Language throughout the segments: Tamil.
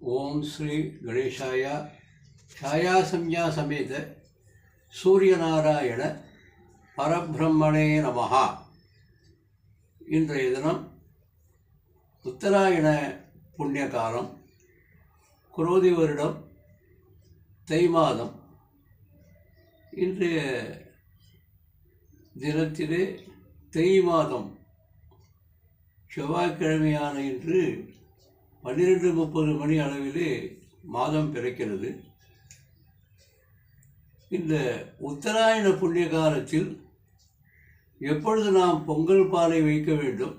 ஓம் ஸ்ரீ கணேஷாயா ஷாயா சம்யா சமேத சூரியநாராயண பரபிரம்மணே நமகா இன்றைய தினம் உத்தராயண புண்ணிய காலம் குரோதி வருடம் தை மாதம். இன்றைய தினத்திலே தை மாதம் செவ்வாய்க்கிழமையான இன்று பன்னிரெண்டு முப்பது மணி அளவிலே மாதம் பிறக்கிறது. இந்த உத்தராயண புண்ணிய காலத்தில் எப்பொழுது நாம் பொங்கல் பாலை வைக்க வேண்டும்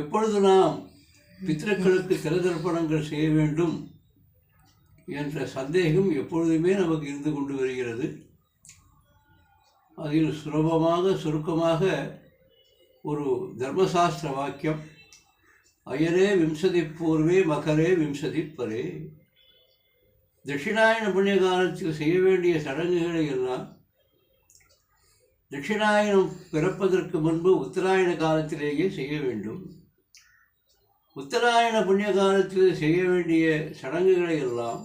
எப்பொழுது நாம் பித்திருக்களுக்கு திலதர்ப்பணங்கள் செய்ய வேண்டும் என்ற சந்தேகம் எப்பொழுதுமே நமக்கு இருந்து கொண்டு வருகிறது. அதில் சுலபமாக சுருக்கமாக ஒரு தர்மசாஸ்திர வாக்கியம் அயரே விம்சதி பூர்வே மகரே விம்சதி பரே. தட்சிணாயன புண்ணிய காலத்தில் செய்ய வேண்டிய சடங்குகளை எல்லாம் தட்சிணாயனம் பிறப்பதற்கு முன்பு உத்தராயண காலத்திலேயே செய்ய வேண்டும். உத்தராயண புண்ணிய காலத்தில் செய்ய வேண்டிய சடங்குகளை எல்லாம்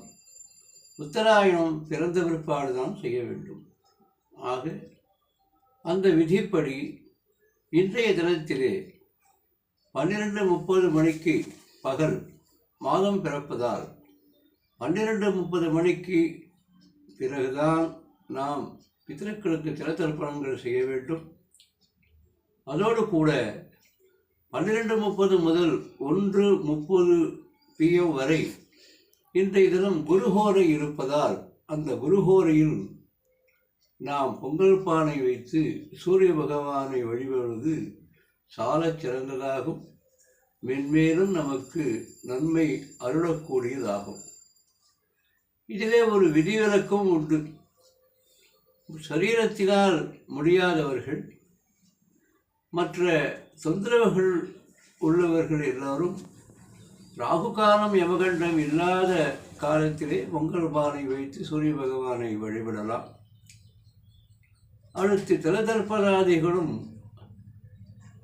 உத்தராயணம் பிறந்த பிற்பாடு தான் செய்ய வேண்டும். ஆக அந்த விதிப்படி இன்றைய தினத்திலே பன்னிரெண்டு முப்பது மணிக்கு பகல் மாதம் பிறப்பதால் பன்னிரெண்டு முப்பது மணிக்கு பிறகுதான் நாம் பித்திருக்களுக்கு திறத்தர்ப்பணங்கள் செய்ய வேண்டும். அதோடு கூட பன்னிரெண்டு முப்பது முதல் ஒன்று முப்பது பிஎம் வரை இன்றைய தினம் குருஹோரை இருப்பதால் அந்த குருஹோரையில் நாம் பொங்கல் பானை வைத்து சூரிய பகவானை வழிபடுவது சாலச் சிறந்ததாகும் மென்மேலும் நமக்கு நன்மை அருளக்கூடியதாகும். இதிலே ஒரு விதிவிலக்கும் உண்டு. சரீரத்தினால் முடியாதவர்கள் மற்ற தொந்தரவுகள் உள்ளவர்கள் எல்லாரும் ராகுகாலம் யமகண்டம் இல்லாத காலத்திலே பொங்கல் பானை வைத்து சூரிய பகவானை வழிபடலாம். அடுத்து திலதர்ப்பராதிகளும்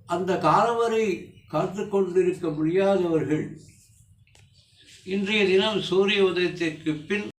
அந்த காலம் வரை காத்து கொண்டிருக்க முடியாதவர்கள் இன்றைய தினம் சூரிய உதயத்திற்கு பின்